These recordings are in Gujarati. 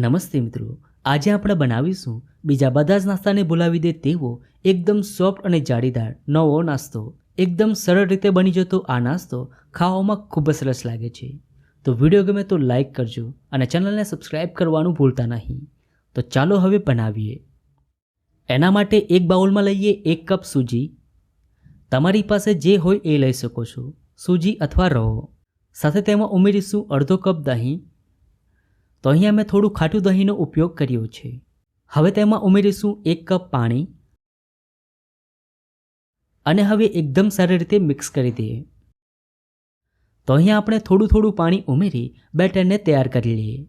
નમસ્તે મિત્રો, આજે આપણે બનાવીશું બીજા બધા જ નાસ્તાને ભૂલાવી દે તેવો એકદમ સોફ્ટ અને જાળીદાર નવો નાસ્તો. એકદમ સરળ રીતે બની જતો આ નાસ્તો ખાવામાં ખૂબ જ સરસ લાગે છે. તો વીડિયો ગમે તો લાઈક કરજો અને ચેનલને સબસ્ક્રાઈબ કરવાનું ભૂલતા નહીં. તો ચાલો હવે બનાવીએ. એના માટે એક બાઉલમાં લઈએ એક કપ સૂજી. તમારી પાસે જે હોય એ લઈ શકો છો, સૂજી અથવા રવો. સાથે તેમાં ઉમેરીશું અડધો કપ દહીં તો અહીંયા મેં થોડું ખાટું દહીંનો ઉપયોગ કર્યો છે. હવે તેમાં ઉમેરીશું એક કપ પાણી. અને હવે એકદમ સારી રીતે મિક્સ કરી દઈએ. તો અહીંયા આપણે થોડું થોડું પાણી ઉમેરી બેટરને તૈયાર કરી લઈએ.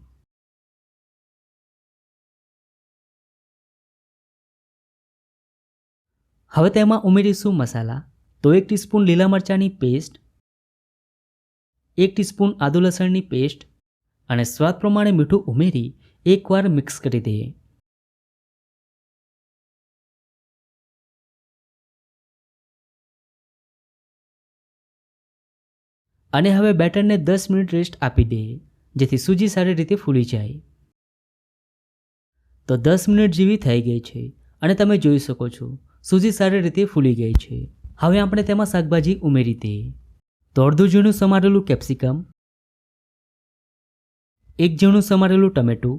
હવે તેમાં ઉમેરીશું મસાલા. તો એક ટીસ્પૂન લીલા મરચાંની પેસ્ટ. એક ટીસ્પૂન આદુ લસણની પેસ્ટ. અને સ્વાદ પ્રમાણે મીઠું ઉમેરી એકવાર મિક્સ કરી દઈએ. અને હવે બેટરને દસ મિનિટ રેસ્ટ આપી દઈએ, જેથી સૂજી સારી રીતે ફૂલી જાય. તો દસ મિનિટ જેવી થઈ ગઈ છે અને તમે જોઈ શકો છો, સૂજી સારી રીતે ફૂલી ગઈ છે. હવે આપણે તેમાં શાકભાજી ઉમેરી દઈએ. તો અડધું સમારેલું કેપ્સિકમ એક ઝીણું સમારેલું ટમેટું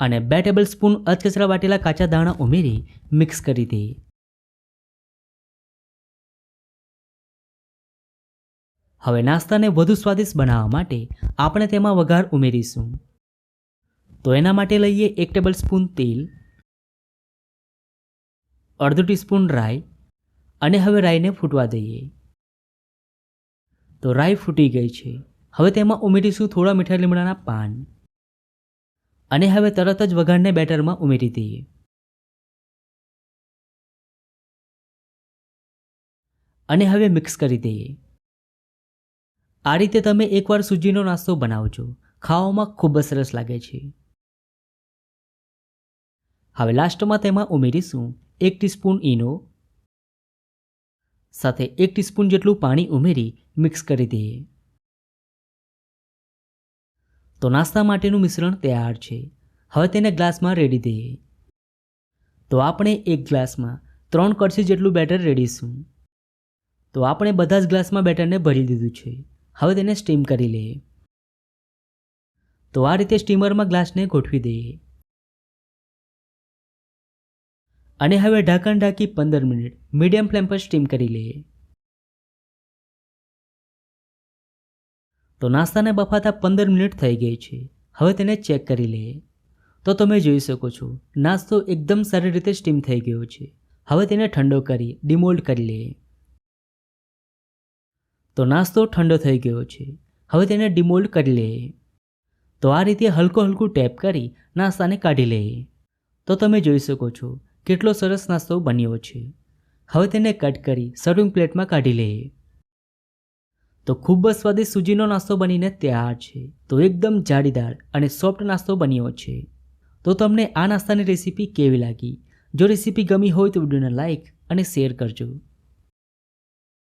અને બે ટેબલ સ્પૂન અધકચરા વાટેલા કાચા દાણા ઉમેરી મિક્સ કરી દઈએ. હવે નાસ્તાને વધુ સ્વાદિષ્ટ બનાવવા માટે આપણે તેમાં વઘાર ઉમેરીશું. તો એના માટે લઈએ એક ટેબલ સ્પૂન તેલ, અડધો ટીસ્પૂન રાઈ અને હવે રાઈને ફૂટવા દઈએ. તો રાઈ ફૂટી ગઈ છે. હવે તેમાં ઉમેરીશું થોડા મીઠા લીમડાના પાન. અને હવે તરત જ વઘારને બેટરમાં ઉમેરી દઈએ. અને હવે મિક્સ કરી દઈએ. આ રીતે તમે એકવાર સૂજીનો નાસ્તો બનાવજો. ખાવામાં ખૂબ જ સરસ લાગે છે. હવે લાસ્ટમાં તેમાં ઉમેરીશું એક ટીસ્પૂન ઈનો. સાથે એક ટીસ્પૂન જેટલું પાણી ઉમેરી મિક્સ કરી દઈએ. તો નાસ્તા માટેનું મિશ્રણ તૈયાર છે. હવે તેને ગ્લાસમાં રેડી દઈએ. તો આપણે એક ગ્લાસમાં ત્રણ કળશી જેટલું બેટર રેડીશું. તો આપણે બધા જ ગ્લાસમાં બેટરને ભરી દીધું છે. હવે તેને સ્ટીમ કરી લઈએ. તો આ રીતે સ્ટીમરમાં ગ્લાસને ગોઠવી દઈએ. અને હવે ઢાંકણ ઢાંકી પંદર મિનિટ મીડિયમ ફ્લેમ પર સ્ટીમ કરી લઈએ. તો નાસ્તાને બફાતા પંદર મિનિટ થઈ ગઈ છે. હવે તેને ચેક કરી લઈએ. તો તમે જોઈ શકો છો, નાસ્તો એકદમ સારી રીતે સ્ટીમ થઈ ગયો છે. હવે તેને ઠંડો કરી, ડિમોલ્ડ કરી લઈએ. તો નાસ્તો ઠંડો થઈ ગયો છે. હવે તેને ડિમોલ્ડ કરી લઈએ. તો આ રીતે હલકો હલકું ટેપ કરી નાસ્તાને કાઢી લઈએ. તો તમે જોઈ શકો છો, કેટલો સરસ નાસ્તો બન્યો છે. હવે તેને કટ કરી સર્વિંગ પ્લેટમાં કાઢી લઈએ. તો ખૂબ જ સ્વાદિષ્ટ સૂજીનો નાસ્તો બનીને તૈયાર છે. તો એકદમ જાળીદાર અને સોફ્ટ નાસ્તો બન્યો છે. તો તમને આ નાસ્તાની રેસીપી કેવી લાગી? જો રેસીપી ગમી હોય તો વિડીયોને લાઇક અને શેર કરજો.